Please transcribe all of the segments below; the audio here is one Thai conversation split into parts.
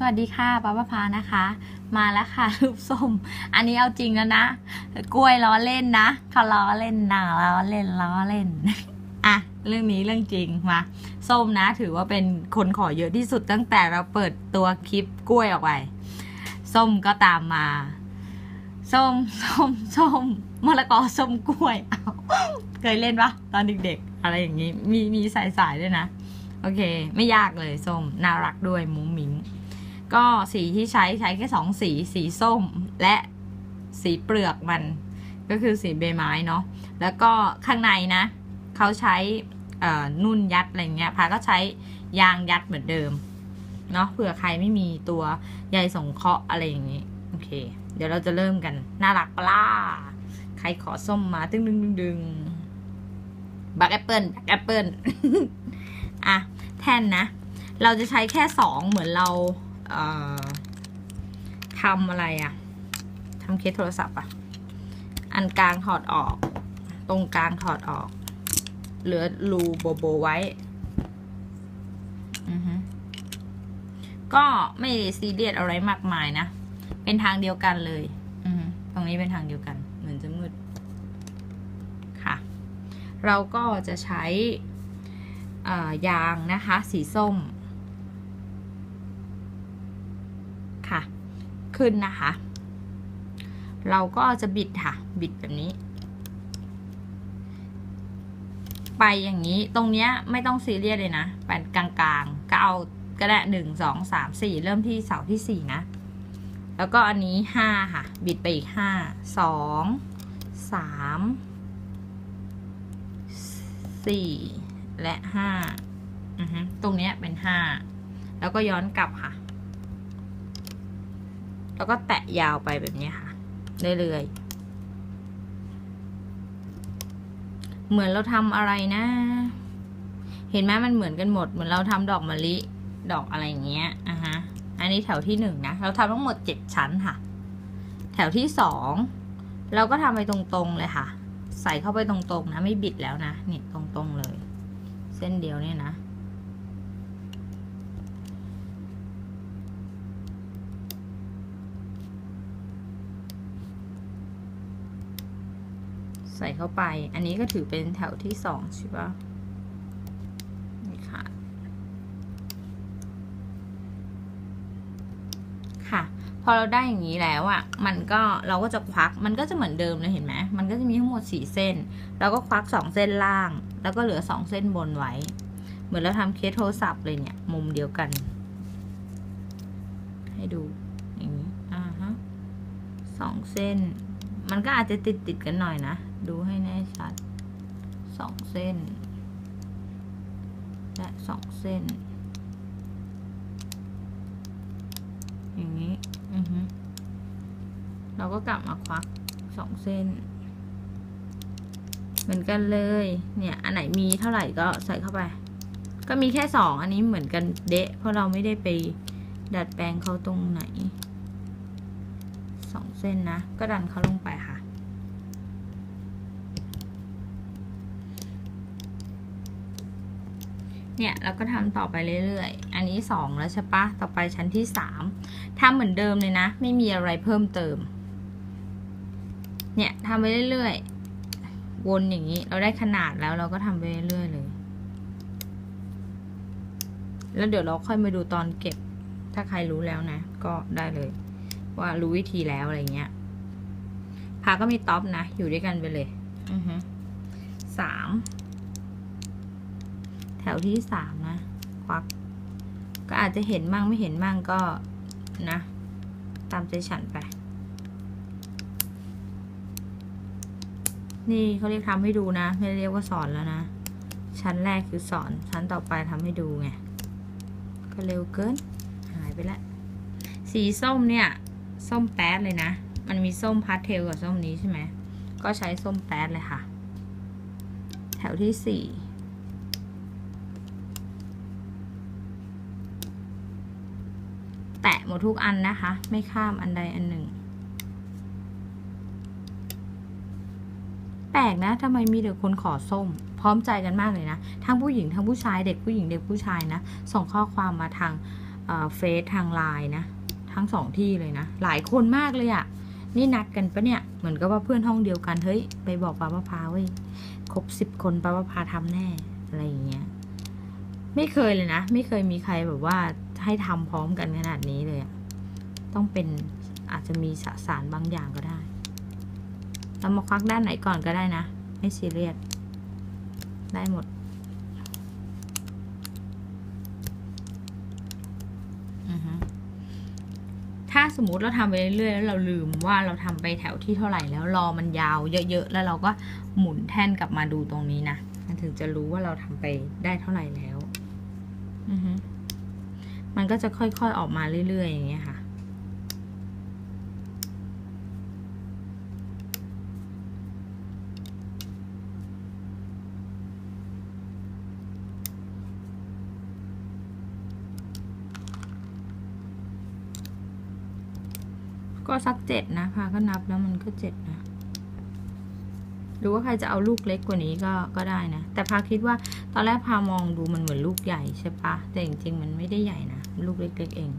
สวัสดีค่ะป้าประพานะคะ มาแล้วค่ะรูปส้ม อันนี้เอาจริงแล้วนะ กล้วยล้อเล่นนะเขาล้อเล่นหนะล้อเล่นล้อเล่นอะเรื่องนี้เรื่องจริงมาส้มนะ ถือว่าเป็นคนขอเยอะที่สุดตั้งแต่เราเปิดตัวคลิปกล้วยออกไปส้มก็ตามมาส้มส้มส้มมะละกอส้มกล้วยเอาเคยเล่นปะตอนเด็กๆ อะไรอย่างนี้ มีมีสายสายๆด้วยนะ โอเค ไม่ยากเลยส้มน่ารักด้วยมุ้งมิ้ง ก็สีที่ใช้ใช้แค่สองสีสีส้มและสีเปลือกมันก็คือสีใบไม้เนาะแล้วก็ข้างในนะเขาใช้นุ่นยัดอะไรเงี้ยพาก็ใช้ยางยัดเหมือนเดิมเนาะเผื่อใครไม่มีตัวใยสงเคราะห์อะไรอย่างงี้โอเค เดี๋ยวเราจะเริ่มกัน น่ารักปล่าใครขอส้มมาตึงดึงดึงดึงบักแอปเปิลบักแอปเปิลอะแท่นนะ เราจะใช้แค่สองเหมือนเรา ทำอะไรอะทำเคสโทรศัพท์อะอันกลางถอดออก ตรงกลางถอดออก เหลือรูโบโบไว้ก็ไม่ซีเรียสอะไรมากมายนะ เป็นทางเดียวกันเลยตรงนี้เป็นทางเดียวกัน เหมือนจะมืด ค่ะ เราก็จะใช้ยางนะคะ สีส้ม ค่ะ ขึ้นนะคะ เราก็จะบิดค่ะ บิดแบบนี้ ไปอย่างนี้ตรงเนี้ยไม่ต้องซีเรียสเลยนะไปกลางๆ ก็เอาก็ได้หนึ่งสองสามสี่เริ่มที่เสาที่สี่นะ แล้วก็อันนี้ห้าค่ะ บิดไปอีกห้าสองสามสี่และห้าตรงเนี้ยเป็นห้าแล้วก็ย้อนกลับค่ะ แล้วก็แตะยาวไปแบบนี้ค่ะเรื่อยๆเหมือนเราทำอะไรนะ เห็นไหมมันเหมือนกันหมด เหมือนเราทำดอกมะลิ ดอกอะไรอย่างเงี้ยอะฮะ อันนี้แถวที่หนึ่งนะ เราทำทั้งหมดเจ็ดชั้นค่ะ แถวที่สองเราก็ทำไปตรงๆเลยค่ะ ใส่เข้าไปตรงๆนะ ไม่บิดแล้วนะ นี่ตรงๆเลย เส้นเดียวเนี่ยนะ ใส่เข้าไป อันนี้ก็ถือเป็นแถวที่สองใช่ปะนี่ค่ะ ค่ะ พอเราได้อย่างนี้แล้วอะ่ะ มันก็เราก็จะควัก มันก็จะเหมือนเดิมเลยเห็นไหม มันก็จะมีทั้งหมดสี่เส้น เราก็ควักสองเส้นล่าง แล้วก็เหลือสองเส้นบนไว้ เหมือนเราทำเคสโทรศัพท์เลยเนี่ย มุมเดียวกัน ให้ดูอย่างนี้ อ่าฮะสองเส้นมันก็อาจจะติดติดกันหน่อยนะ ดูให้แน่ชัดสองเส้น และสองเส้น อย่างนี้ อือฮึเราก็กลับมาควักสองเส้น เหมือนกันเลย เนี่ย อันไหนมีเท่าไหร่ก็ใส่เข้าไป ก็มีแค่สองอันนี้เหมือนกันเดะ เพราะเราไม่ได้ไปดัดแปลงเขาตรงไหนสองเส้นนะ ก็ดันเขาลงไปค่ะ เนี่ยเราก็ทำต่อไปเรื่อยๆ อันนี้สองแล้วใช่ปะต่อไปชั้นที่สามทำเหมือนเดิมเลยนะ ไม่มีอะไรเพิ่มเติม เนี่ยทำไปเรื่อยๆ วนอย่างนี้ เราได้ขนาดแล้วเราก็ทำไปเรื่อยๆเลย แล้วเดี๋ยวเราค่อยมาดูตอนเก็บ ถ้าใครรู้แล้วนะ ก็ได้เลย ว่ารู้วิธีแล้วอะไรเงี้ย พาก็มีท็อปนะ อยู่ด้วยกันไปเลย อือฮึสาม แถวที่สามนะ ควัก ก็อาจจะเห็นมั่งไม่เห็นมั่งก็นะ ตามใจฉันไป นี่เขาเรียกทำให้ดูนะ ไม่เรียกว่าสอนแล้วนะ ชั้นแรกคือสอน ชั้นต่อไปทำให้ดูไง ก็เร็วเกิน หายไปล้วสีส้มเนี่ย ส้มแป๊ดเลยนะ มันมีส้มพาสเทลกับส้มนี้ใช่ไหม ก็ใช้ส้มแป๊ดเลยค่ะ แถวที่สี่ แตะหมดทุกอันนะคะ ไม่ข้ามอันใดอันหนึ่ง แปลกนะทำไมมีแต่คนขอส้ม พร้อมใจกันมากเลยนะ ทั้งผู้หญิงทั้งผู้ชายเด็กผู้หญิงเด็กผู้ชายนะ ส่งข้อความมาทางเฟซทางไลน์นะ ทั้งสองที่เลยนะ หลายคนมากเลยอะนี่นัดกันปะเนี่ย เหมือนกับว่าเพื่อนห้องเดียวกัน เฮ้ย ไปบอกป้าป้าพาเว้ย ครบสิบคนป้าป้าพาทำแน่ อะไรอย่างเงี้ย ไม่เคยเลยนะ ไม่เคยมีใครแบบว่า ให้ทำพร้อมกันขนาดนี้เลยต้องเป็นอาจจะมีสสารบางอย่างก็ได้ เรามาควักด้านไหนก่อนก็ได้นะ ไม่ซีเรียส ได้หมด ถ้าสมมติเราทำไปเรื่อยๆแล้วเราลืมว่าเราทำไปแถวที่เท่าไหร่แล้วรอมันยาวเยอะๆ แล้วเราก็หมุนแท่นกลับมาดูตรงนี้นะ ถึงจะรู้ว่าเราทำไปได้เท่าไหร่แล้ว อือฮึ มันก็จะค่อยๆออกมาเรื่อยๆอย่างเงี้ยค่ะ ก็สักเจ็ดนะพาก็นับแล้วมันก็เจ็ดนะหรือว่าใครจะเอาลูกเล็กกว่านี้ก็ก็ได้นะ แต่พาคิดว่าตอนแรกพามองดูมันเหมือนลูกใหญ่ใช่ปะแต่จริงๆมันไม่ได้ใหญ่นะ ลูกเล็กๆเอง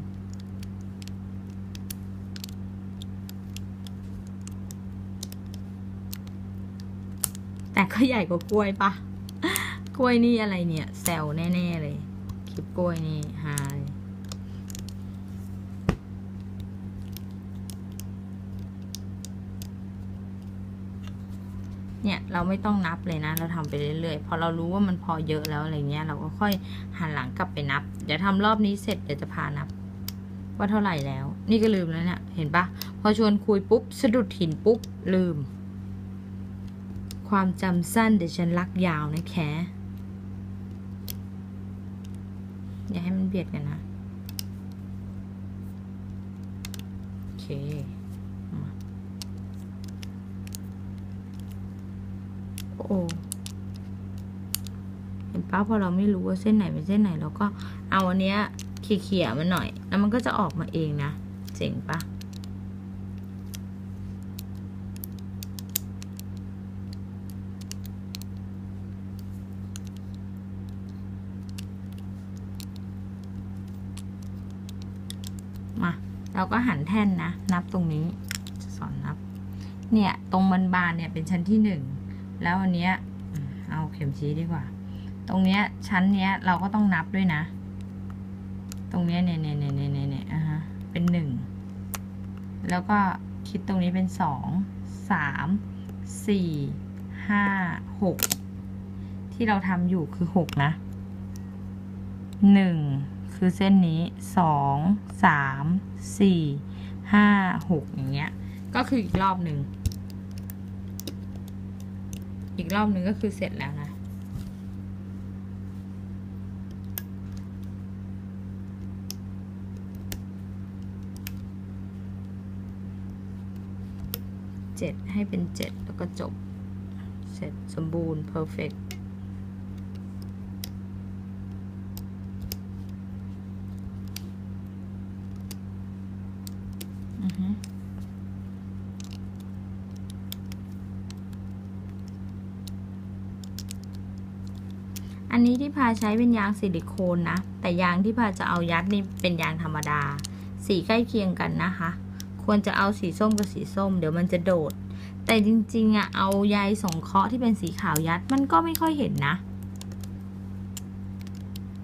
แต่ก็ใหญ่กว่ากล้วยปะกล้วยนี่อะไรเนี่ยแซลแน่ ๆ เลยคลิปกล้วยนี่ฮาเลยเนี่ยเราไม่ต้องนับเลยนะ เราทำไปเรื่อยๆ พอเรารู้ว่ามันพอเยอะแล้วอะไรเงี้ย เราก็ค่อยหันหลังกลับไปนับ ดี๋ยวทำรอบนี้เสร็จเดี๋ยวจะพานับ ว่าเท่าไหร่แล้ว นี่ก็ลืมแล้วเนี่ย เห็นปะพอชวนคุยปุ๊บสะดุดหินปุ๊บลืม ความจำสั้นเดี๋ยวฉันรักยาวนะแคอย่าให้มันเบียดกันนะโอเคโอ้ ห็นป้าพอเราไม่รู้ว่าเส้นไหนเป็นเส้นไหนเราก็เอาอันเนี้ยเขี่ยๆมันหน่อย แล้วมันก็จะออกมาเองนะเจ๋งปะมาเราก็หันแท่นนะ นับตรงนี้จะสอนนับ เนี่ย ตรงบานๆเนี่ยเป็นชั้นที่หนึ่ง แล้วอันเนี้ยเอาเข็มชี้ดีกว่า ตรงเนี้ยชั้นเนี้ยเราก็ต้องนับด้วยนะ ตรงเนี้ยเนี่ยเนี่ยเนี่ยเนี่ยเนี่ยอะฮะเป็นหนึ่งแล้วก็คิดตรงนี้เป็นสองสามสี่ห้าหกที่เราทำอยู่คือหกนะหนึ่งคือเส้นนี้สองสามสี่ห้าหกอย่างเงี้ย ก็คืออีกรอบหนึ่ง อีกรอบหนึ่งก็คือเสร็จแล้วนะ เจ็ดให้เป็นเจ็ดแล้วก็จบ เสร็จสมบูรณ์ perfect อันนี้ที่พาใช้เป็นยางซิลิโคนนะ แต่ยางที่พาจะเอายัดนี่เป็นยางธรรมดา สีใกล้เคียงกันนะคะ ควรจะเอาสีส้มกับสีส้ม เดี๋ยวมันจะโดด แต่จริงๆอะเอาใยสงเคราะห์ที่เป็นสีขาวยัดมันก็ไม่ค่อยเห็นนะ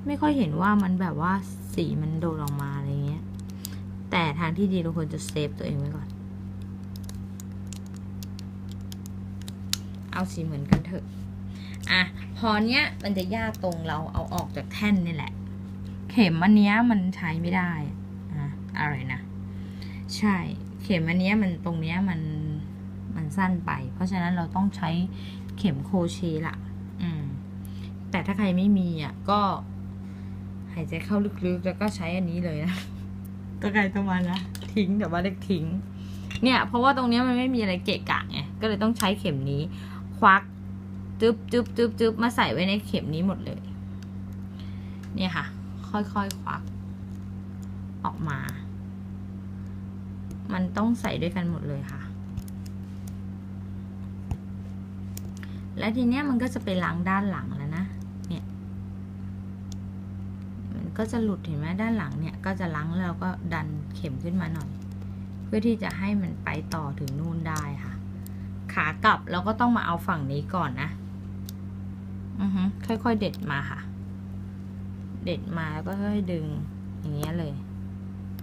ไม่ค่อยเห็นว่ามันแบบว่าสีมันโดดออกมาอะไรเงี้ย แต่ทางที่ดีเราควรจะเซฟตัวเองไว้ก่อน เอาสีเหมือนกันเถอะ อะ พอเนี้ยมันจะยากตรงเราเอาออกจากแท่นนี่แหละ เข็มอันเนี้ยมันใช้ไม่ได้ อะอะไรนะ ใช่ เข็มอันนี้มันตรงเนี้ยมันมันสั้นไป เพราะฉะนั้นเราต้องใช้เข็มโคเชละอืม แต่ถ้าใครไม่มีอะ ก็หายใจเข้าลึกๆ แล้วก็ใช้อันนี้เลยนะตัวไกลตัวมันนะทิ้งแต่ว่าเล็กทิ้ง เนี่ย เพราะว่าตรงเนี้ยมันไม่มีอะไรเกะกะไงก็เลยต้องใช้เข็มนี้ ควักจึ๊บจึ๊บจึ๊บจึ๊บมาใส่ไว้ในเข็มนี้หมดเลย เนี่ยค่ะ ค่อยๆคควัก ออกมา มันต้องใส่ด้วยกันหมดเลยค่ะ และทีเนี้ยมันก็จะไปล้างด้านหลังแล้วนะ เนี่ย มันก็จะหลุดเห็นไหมด้านหลังเนี่ยก็จะลังแล้วก็ดันเข็มขึ้นมาหน่อย เพื่อที่จะให้มันไปต่อถึงนู่นได้ค่ะ ขากลับเราก็ต้องมาเอาฝั่งนี้ก่อนนะ อือฮึค่อยๆเด็ดมาค่ะ เด็ดมาแล้วก็ค่อยดึงอย่างเงี้ยเลย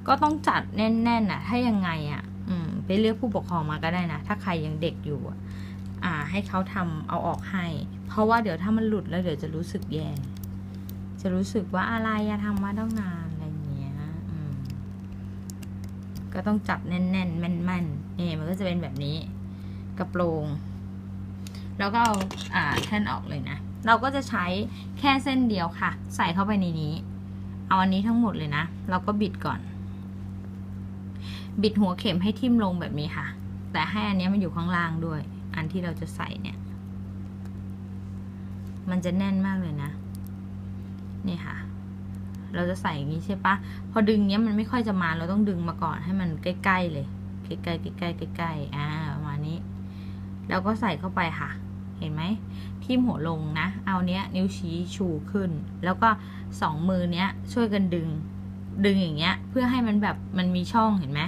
ก็ต้องจัดแน่นๆน่ะ ถ้ายังไงอะ อืม ไปเลือกผู้ปกครองมาก็ได้นะ ถ้าใครยังเด็กอยู่อ่า ให้เขาทำเอาออกให้ เพราะว่าเดี๋ยวถ้ามันหลุดแล้วเดี๋ยวจะรู้สึกแย่จะรู้สึกว่าอะไรอะทำมาต้องนานอะไรเงี้ยอืม ก็ต้องจับแน่นๆแม่นๆเนี่มันก็จะเป็นแบบนี้ กระโปรงแล้วก็เอาอ่าแท่นออกเลยนะ เราก็จะใช้แค่เส้นเดียวค่ะ ใส่เข้าไปในนี้ เอาอันนี้ทั้งหมดเลยนะ เราก็บิดก่อน บิดหัวเข็มให้ทิ่มลงแบบนี้ค่ะ แต่ให้อันนี้มันอยู่ข้างล่างด้วย อันที่เราจะใส่เนี่ย มันจะแน่นมากเลยนะ นี่ค่ะ เราจะใส่อย่างนี้ใช่ปะพอดึงเนี้ยมันไม่ค่อยจะมา เราต้องดึงมาก่อนให้มันใกล้ๆเลยใกล้ๆใกล้ๆใกล้ๆอ่าประมาณนี้ แล้วก็ใส่เข้าไปค่ะ เห็นไหมทิ่มหัวลงนะ เอาเนี้ย นิ้วชี้ชูขึ้น แล้วก็สองมือเนี้ยช่วยกันดึงดึงอย่างเงี้ย เพื่อให้มันแบบมันมีช่องเห็นไหม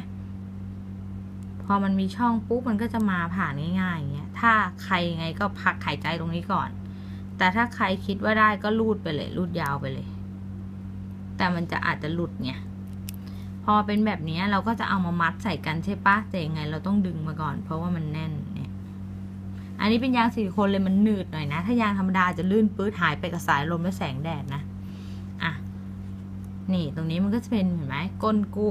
พอมันมีช่องปุ๊บมันก็จะมาผ่านง่ายๆอย่างเงี้ย ถ้าใครยังไงก็พักหายใจตรงนี้ก่อน แต่ถ้าใครคิดว่าได้ก็ลูดไปเลยลูดยาวไปเลย แต่มันจะอาจจะหลุดไงพอเป็นแบบนี้เราก็จะเอามามัดใส่กันใช่ปะแต่ยังไงเราต้องดึงมาก่อน เพราะว่ามันแน่นเนี่ย อันนี้เป็นยางซิลิโคนเลยมันหนืดหน่อยนะ ถ้ายางธรรมดาจะลื่นปื้ดหายไปกับสายลมและแสงแดดนะ อะ นี่ตรงนี้มันก็จะเป็นเห็นไหมก้นกู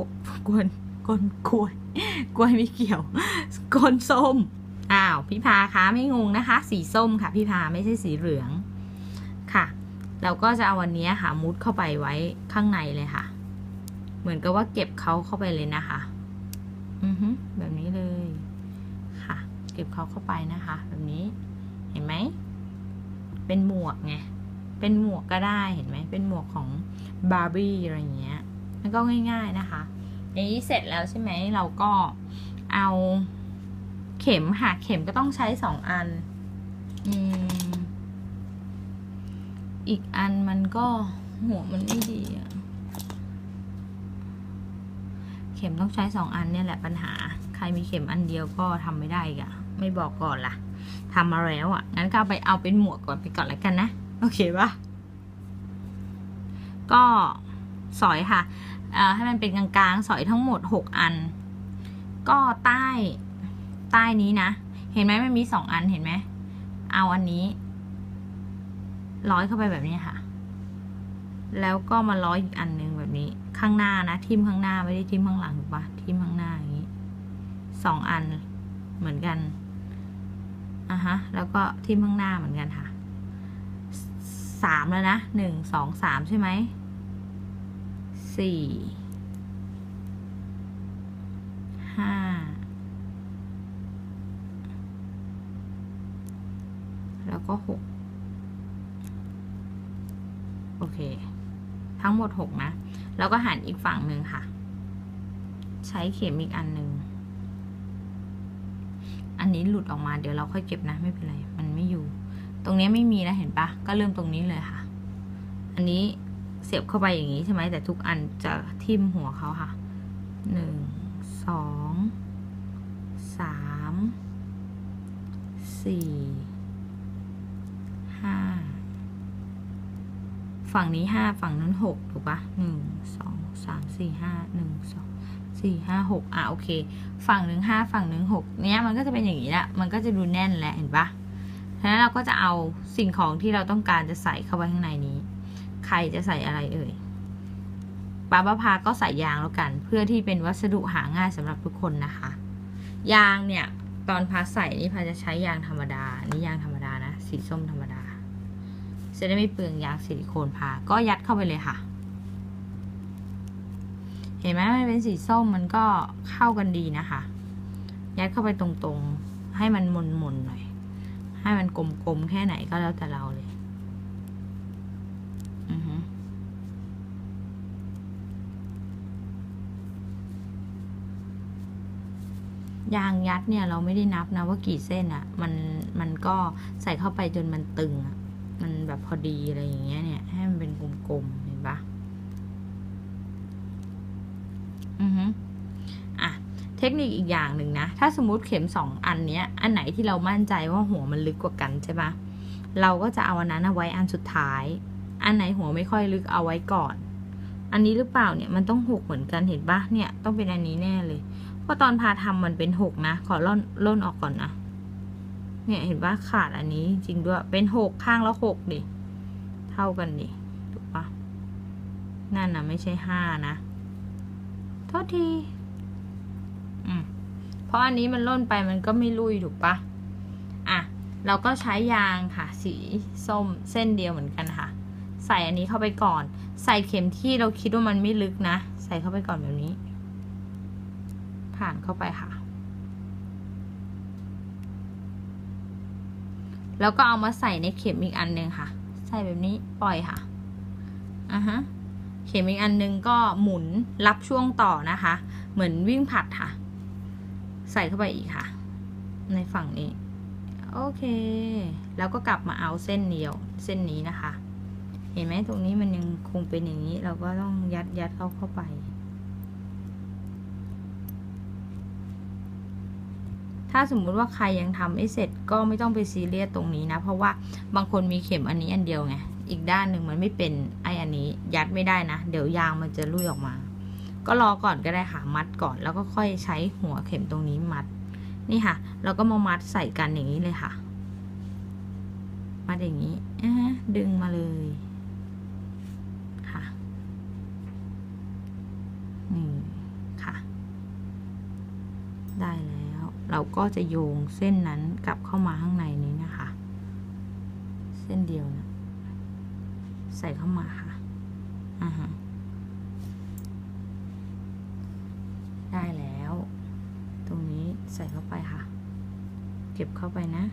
กวน ก้นกล้วยกล้วยไม่เกี่ยวก้นส้มอ้าวพี่พาคะไม่งงนะคะ สีส้มค่ะพี่พาไม่ใช่สีเหลืองค่ะ เราก็จะเอาวันนี้ค่ะมุดเข้าไปไว้ข้างในเลยค่ะ เหมือนกับว่าเก็บเขาเข้าไปเลยนะคะ อือฮึแบบนี้เลยค่ะ เก็บเขาเข้าไปนะคะ แบบนี้เห็นไหมเป็นหมวกไงเป็นหมวกก็ได้เห็นไหมเป็นหมวกของบาร์บี้อะไรเงี้ยมันก็ง่าย ๆนะคะ อย่างนี้เสร็จแล้วใช่ไหมเราก็เอาเข็มค่ะเข็มก็ต้องใช้สองอันอีกอันมันก็หัวมันไม่ดีอะเข็มต้องใช้สองอันเนี่ยแหละปัญหา ใครมีเข็มอันเดียวก็ทำไม่ได้อีกะไม่บอกก่อนล่ะทำมาแล้วอะงั้นก็ไปเอาเป็นหมวกก่อนไปก่อนแล้วกันนะ โอเคปะก็สอยค่ะ ให้มันเป็นกลางๆ สอยทั้งหมดหกอัน ก็ใต้ใต้นี้นะ เห็นไหมมันมีสองอันเห็นไหม เอาอันนี้ ร้อยเข้าไปแบบนี้ค่ะ แล้วก็มาร้อยอีกอันหนึ่งแบบนี้ ข้างหน้านะทิมข้างหน้าไม่ได้ทิมข้างหลังถูกปะทิมข้างหน้าอย่างนี้สองอันเหมือนกันอะฮะ แล้วก็ทิมข้างหน้าเหมือนกันค่ะสามแล้วนะหนึ่งสองสามใช่ไหม สี่ห้าแล้วก็หกโอเค ทั้งหมดหกนะ แล้วก็หันอีกฝั่งหนึ่งค่ะ ใช้เข็มอีกอันหนึ่งอันนี้หลุดออกมาเดี๋ยวเราค่อยเก็บนะไม่เป็นไร มันไม่อยู่ ตรงนี้ไม่มีนะเห็นปะก็เริ่มตรงนี้เลยค่ะ อันนี้ เสียบเข้าไปอย่างนี้ใช่ไหมแต่ทุกอันจะทิ่มหัวเขาค่ะหนึ่งสองสามสี่ห้าฝั่งนี้ห้าฝั่งนั้นหกถูกปะหนึ่งสองสามสี่ห้าหนึ่งสองสี่ห้าหกอะโอเค ฝั่งหนึ่งห้าฝั่งหนึ่งหกเนี้ยมันก็จะเป็นอย่างนี้ละมันก็จะดูแน่นแหละเห็นปะฉะนั้นเราก็จะเอาสิ่งของที่เราต้องการจะใส่เข้าไปข้างในนี้ รจะใส่อะไรเอ่ยป้าป้าพาก็ใส่ยางแล้วกัน เพื่อที่เป็นวัสดุหาง่ายสำหรับทุกคนนะคะ ยางเนี่ยตอนพาใส่นี่พาจะใช้ยางธรรมดา นี่ยางธรรมดานะ สีส้มธรรมดา จะได้ไม่เปลืองยางซิลิโคนพา ก็ยัดเข้าไปเลยค่ะ เห็นไหมมันเป็นสีส้มมันก็เข้ากันดีนะคะ ยัดเข้าไปตรงๆ ให้มันมนๆหน่อย ให้มันกลมๆแค่ไหนก็แล้วแต่เราเลย ยางยัดเนี่ยเราไม่ได้นับนะว่ากี่เส้นอะ่ะ มันมันก็ใส่เข้าไปจนมันตึงอะ่ะ มันแบบพอดีอะไรอย่างเงี้ยเนี่ย ให้มันเป็นกลมๆเห็นปะอือฮึอะเทคนิคอีกอย่างหนึ่งนะ ถ้าสมมติเข็มสองอันเนี้ย อันไหนที่เรามั่นใจว่าหัวมันลึกกว่ากันใช่ปะเราก็จะเอาอันนั้นเอาไว้อันสุดท้าย อันไหนหัวไม่ค่อยลึกเอาไว้ก่อน อันนี้หรือเปล่าเนี่ยมันต้องหกเหมือนกันเห็นปะเนี่ยต้องเป็นอันนี้แน่เลย เพราะตอนพาทำมันเป็นหกนะ ขอล่นล่นออกก่อนนะ เนี่ยเห็นปะขาดอันนี้จริงด้วย เป็นหกข้างแล้วหกดิ เท่ากันดิ ถูกปะนั่นนะไม่ใช่ห้านะโทษที อืมเพราะอันนี้มันล่นไปมันก็ไม่ลุยถูกปะอะ เราก็ใช้ยางค่ะ สีส้มเส้นเดียวเหมือนกันค่ะ ใส่อันนี้เข้าไปก่อน ใส่เข็มที่เราคิดว่ามันไม่ลึกนะ ใส่เข้าไปก่อนแบบนี้ ผ่านเข้าไปค่ะ แล้วก็เอามาใส่ในเข็มอีกอันหนึ่งค่ะ ใส่แบบนี้ปล่อยค่ะอะฮะเข็มอีกอันนึงก็หมุนรับช่วงต่อนะคะ เหมือนวิ่งผัดค่ะ ใส่เข้าไปอีกค่ะ ในฝั่งนี้ โอเค แล้วก็กลับมาเอาเส้นเดียว เส้นนี้นะคะ เห็นไหมตรงนี้มันยังคงเป็นอย่างนี้ เราก็ต้องยัดยัดเข้าเข้าไป ถ้าสมมุติว่าใครยังทำไม่เสร็จก็ไม่ต้องไปซีเรียสตรงนี้นะ เพราะว่าบางคนมีเข็มอันนี้อันเดียวไง อีกด้านหนึ่งมันไม่เป็นไออันนี้ยัดไม่ได้นะ เดี๋ยวยางมันจะลุยออกมา ก็รอก่อนก็ได้ค่ะมัดก่อนแล้วก็ค่อยใช้หัวเข็มตรงนี้มัด นี่ค่ะ เราก็มามัดใส่กันอย่างนี้เลยค่ะ มัดอย่างนี้ดึงมาเลย ค่ะ นี่ค่ะ ได้แล้ว เราก็จะโยงเส้นนั้นกลับเข้ามาข้างในนี้นะคะ เส้นเดียวนะใส่เข้ามาค่ะอ่าฮะได้แล้ว ตรงนี้ใส่เข้าไปค่ะ เก็บเข้าไปนะ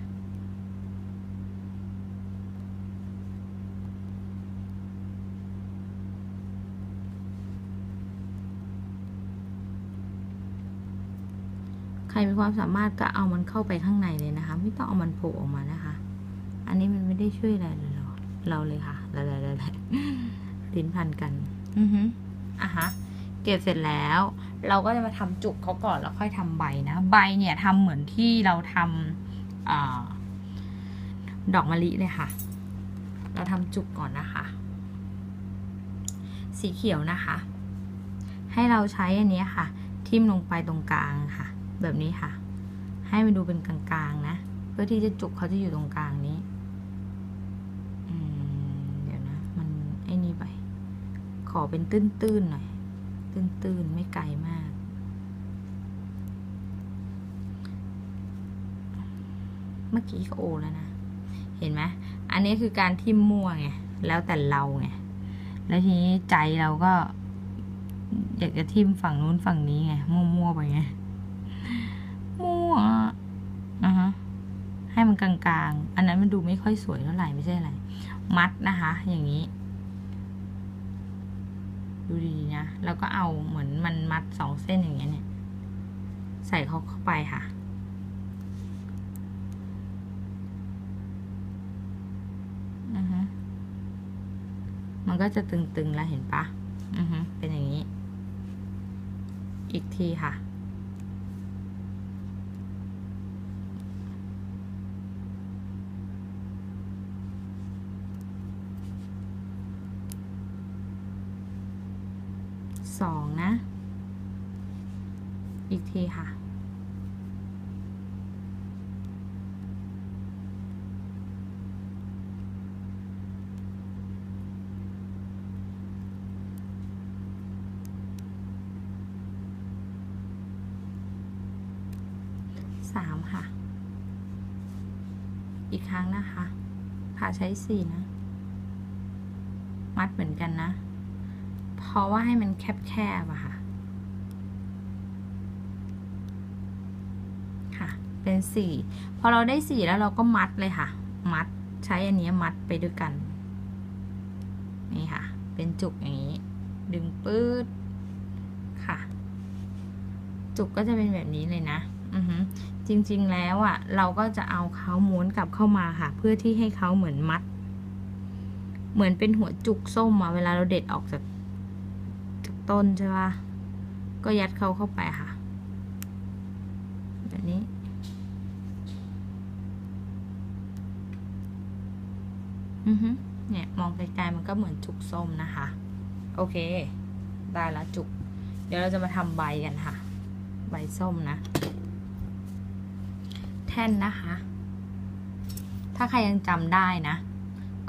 ใความสามารถก็เอามันเข้าไปข้างในเลยนะคะ ไม่ต้องเอามันโผล่ออกมานะคะ อันนี้มันไม่ได้ช่วยอะไรเลยเราเราเลยค่ะแล้วแล้วลิ้นพันกัน อือฮึอะฮะเก็บเสร็จแล้ว เราก็จะมาทำจุกเขาก่อนแล้วค่อยทำใบนะ ใบเนี่ยทำเหมือนที่เราทำอดอกมะลิเลยค่ะ เราทำจุกก่อนนะคะ สีเขียวนะคะ ให้เราใช้อันนี้ค่ะ ทิ่มลงไปตรงกลางค่ะ แบบนี้ค่ะ ให้มันดูเป็นกลางๆนะ เพื่อที่จะจุกเขาจะอยู่ตรงกลางนี้เดี๋ยวนะ มันไอ้นี่ไป ขอเป็นตื้นๆหน่อย ตื้นๆ ไม่ไกลมากเมื่อกี้ก็โอแล้วนะ เห็นไหมอันนี้คือการทิมมั่วไง แล้วแต่เราไง แล้วทีนี้ใจเราก็ อยากจะทิมฝั่งนู้นฝั่งนี้ไง มั่วๆไปไง วอะฮะให้มันกลางๆ อันนั้นมันดูไม่ค่อยสวยเท่าไหร่ไม่ใช่อะไร มัดนะคะ อย่างนี้ ดูดีๆนะ แล้วก็เอาเหมือนมันมัดสองเส้นอย่างเงี้ยเนี่ย ใส่เขาเข้าไปค่ะ อือฮึมันก็จะตึงๆแล้วเห็นปะอือฮึเป็นอย่างนี้ อีกทีค่ะ สองนะ อีกทีค่ะ สามค่ะ อีกครั้งนะคะผ่าใช้สี่นะ มัดเหมือนกันนะ เพราะว่าให้มันแคบๆอะค่ะ ค่ะ เป็นสี่พอเราได้สี่แล้วเราก็มัดเลยค่ะ มัดใช้อันนี้มัดไปด้วยกัน นี่ค่ะ เป็นจุกอย่างนี้ ดึงปื๊ดค่ะ จุกก็จะเป็นแบบนี้เลยนะ อือฮึจริงๆแล้วอะ่ะ เราก็จะเอาเขาม้วนกลับเข้ามาค่ะ เพื่อที่ให้เขาเหมือนมัด เหมือนเป็นหัวจุกส้มอะเวลาเราเด็ดออกจากจาก ต้นใช่ปะก็ยัดเขาเข้าไปค่ะ แบบนี้ อือฮึเนี่ย มองไกลๆมันก็เหมือนจุกส้มนะคะ โอเค ได้แล้วจุก เดี๋ยวเราจะมาทำใบกันค่ะ ใบส้มนะ แท่นนะคะ ถ้าใครยังจำได้นะ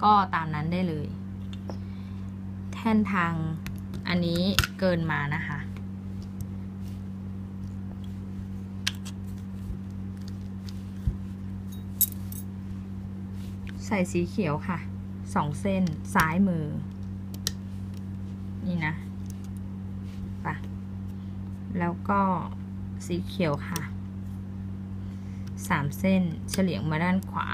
ก็ตามนั้นได้เลย แท่นทาง อันนี้เกินมานะคะ ใส่สีเขียวค่ะสองเส้นซ้ายมือ นี่นะปะแล้วก็สีเขียวค่ะสามเส้นเฉลียงมาด้านขวา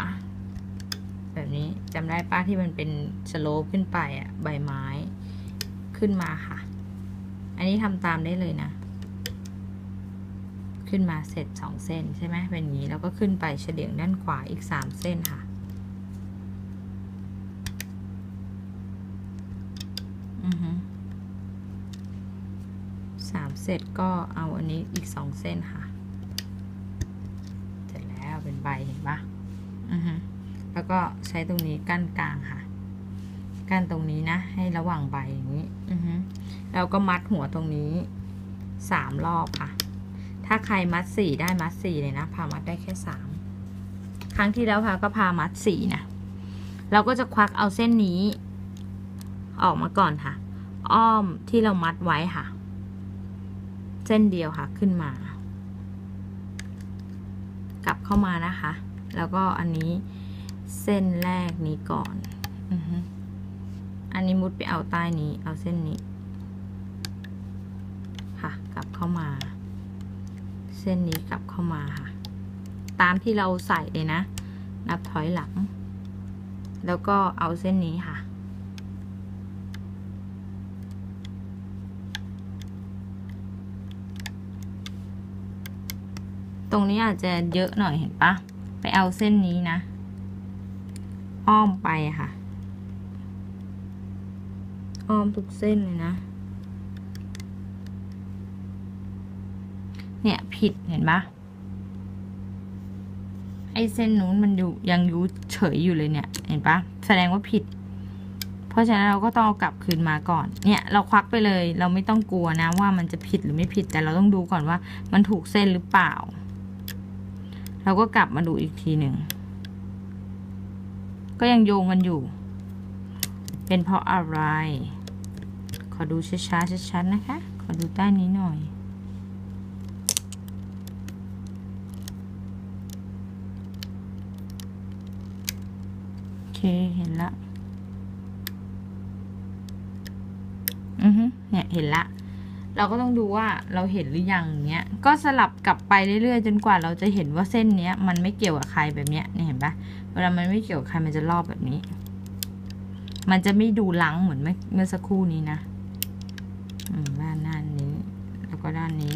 แบบนี้จำได้ป้าที่มันเป็นสโลปขึ้นไปอะใบไม้ ขึ้นมาค่ะ อันนี้ทำตามได้เลยนะ ขึ้นมาเสร็จสองเส้นใช่ไหมเป็นอย่างนี้แล้วก็ขึ้นไปเฉลียงด้านขวาอีกสามเส้นค่ะอือฮึสามเสร็จก็เอาอันนี้อีกสองเส้นค่ะ เสร็จแล้วเป็นใบเห็นปะอือฮึแล้วก็ใช้ตรงนี้กั้นกลางค่ะ กั้นตรงนี้นะ ให้ระหว่างใบอย่างนี้อือฮึแล้วก็มัดหัวตรงนี้สามรอบค่ะ ถ้าใครมัดสี่ได้มัดสี่เลยนะ พามัดได้แค่สามครั้งที่แล้วพาก็พามัดสี่นะ เราก็จะควักเอาเส้นนี้ ออกมาก่อนค่ะ อ้อมที่เรามัดไว้ค่ะ เส้นเดียวค่ะขึ้นมา กลับเข้ามานะคะ แล้วก็อันนี้เส้นแรกนี้ก่อน อือฮึ อันนี้มุดไปเอาใต้นี้ เอาเส้นนี้ ค่ะ กลับเข้ามา เส้นนี้กลับเข้ามาค่ะ ตามที่เราใส่เลยนะ นับถอยหลัง แล้วก็เอาเส้นนี้ค่ะ ตรงนี้อาจจะเยอะหน่อยเห็นปะ ไปเอาเส้นนี้นะ อ้อมไปค่ะ อ้อมทุกเส้นเลยนะ เนี่ยผิดเห็นปะไอเส้นนู้นมันอยู่ยังยูเฉยอยู่เลยเนี่ย เห็นปะแสดงว่าผิด เพราะฉะนั้นเราก็ต้องเอากลับคืนมาก่อน เนี่ยเราควักไปเลย เราไม่ต้องกลัวนะ ว่ามันจะผิดหรือไม่ผิดแต่เราต้องดูก่อนว่า มันถูกเส้นหรือเปล่า เราก็กลับมาดูอีกทีหนึ่งก็ยังโยงกันอยู่ เป็นเพราะอะไร ขอดูช้าๆชัดๆนะคะ ขอดูใต้นี้หน่อยโอเคเห็นละอือฮึเนี่ยเห็นละ เราก็ต้องดูว่าเราเห็นหรือยังเนี้ยก็สลับกลับไปเรื่อยๆ จนกว่าเราจะเห็นว่าเส้นเนี้ย มันไม่เกี่ยวกับใครแบบเนี้ยเนี่ยเห็นปะเวลามันไม่เกี่ยวกับใครมันจะรอบแบบนี้ มันจะไม่ดูลังเหมือนเมื่อสักครู่นี้นะ ด้านหน้านี้ แล้วก็ด้านนี้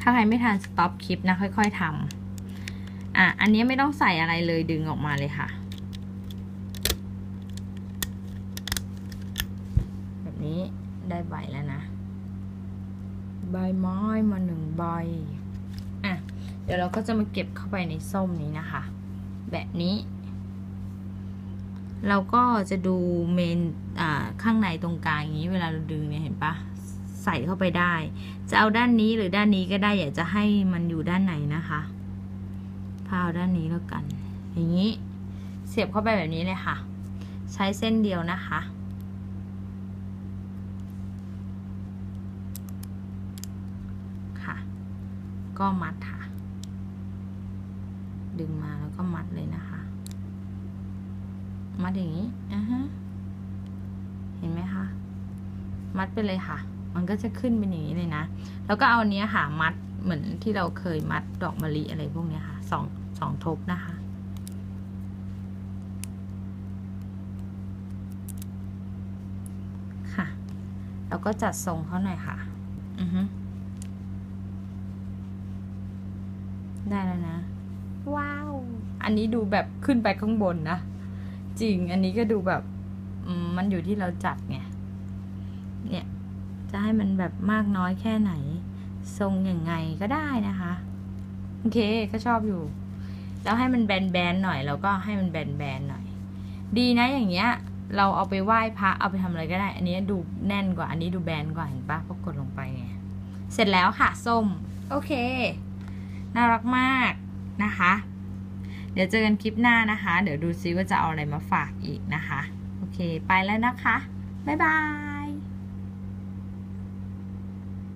ถ้าใครไม่ทันสต็อปคลิปนะค่อย ๆทำอะอันนี้ไม่ต้องใส่อะไรเลยดึงออกมาเลยค่ะ แบบนี้ได้ใบแล้วนะ ใบไม้มาหนึ่งใบอะเดี๋ยวเราก็จะมาเก็บเข้าไปในส้มนี้นะคะ แบบนี้ เราก็จะดูเมนอ่าข้างในตรงกลางอย่างนี้เวลาเราดึงเนี่ยเห็นปะใส่เข้าไปได้ จะเอาด้านนี้หรือด้านนี้ก็ได้อยากจะให้มันอยู่ด้านไหนนะคะพาเอาด้านนี้แล้วกัน อย่างนี้ เสียบเข้าไปแบบนี้เลยค่ะ ใช้เส้นเดียวนะคะ ค่ะ ก็มัดค่ะ ดึงมาแล้วก็มัดเลยนะคะ มัดอย่างนี้อะฮะเห็นไหมคะมัดไปเลยค่ะ มันก็จะขึ้นเป็นอย่างนี้เลยนะ แล้วก็เอาอันเนี้ยค่ะ มัดเหมือนที่เราเคยมัดดอกมะลิอะไรพวกเนี้ยค่ะสองสองทบนะคะค่ะ แล้วก็จัดทรงเขาหน่อยค่ะ อือฮึได้แล้วนะ ว้าว อันนี้ดูแบบขึ้นไปข้างบนนะ จริง อันนี้ก็ดูแบบมันอยู่ที่เราจัดไง เนี่ย จะให้มันแบบมากน้อยแค่ไหน ทรงอย่างไงก็ได้นะคะ โอเคก็ชอบอยู่ แล้วให้มันแบนๆหน่อย แล้วก็ให้มันแบนๆหน่อย ดีนะอย่างเงี้ย เราเอาไปไหว้พระเอาไปทำอะไรก็ได้ อันนี้ดูแน่นกว่า อันนี้ดูแบนกว่าเห็นปะพอกดลงไปไงเสร็จแล้วค่ะส้ม โอเค น่ารักมากนะคะ เดี๋ยวเจอกันคลิปหน้านะคะ เดี๋ยวดูซิว่าจะเอาอะไรมาฝากอีกนะคะ โอเค ไปแล้วนะคะ บ๊ายบาย